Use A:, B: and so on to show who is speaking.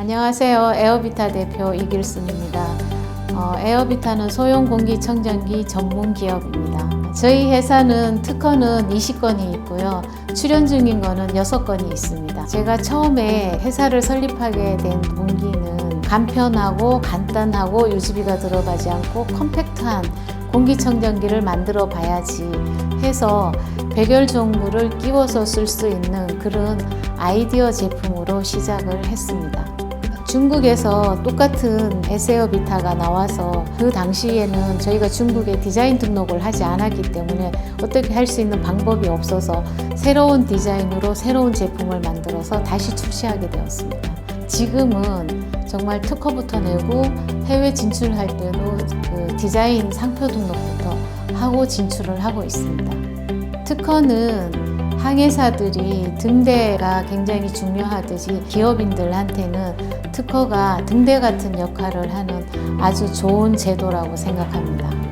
A: 안녕하세요. 에어비타 대표 이길순입니다. 어, 에어비타는 소형 공기청정기 전문 기업입니다. 저희 회사는 특허는 20건이 있고요. 출연 중인 거는 6건이 있습니다. 제가 처음에 회사를 설립하게 된 동기는 간편하고 간단하고 유지비가 들어가지 않고 컴팩트한 공기청정기를 만들어 봐야지 해서 백열 종구를 끼워서 쓸 수 있는 그런 아이디어 제품으로 시작을 했습니다. 중국에서 똑같은 에세어 비타가 나와서 그 당시에는 저희가 중국에 디자인 등록을 하지 않았기 때문에 어떻게 할 수 있는 방법이 없어서 새로운 디자인으로 새로운 제품을 만들어서 다시 출시하게 되었습니다. 지금은 정말 특허부터 내고 해외 진출할 때도 그 디자인 상표 등록부터 하고 진출을 하고 있습니다. 특허는 항해사들이 등대가 굉장히 중요하듯이 기업인들한테는 특허가 등대 같은 역할을 하는 아주 좋은 제도라고 생각합니다.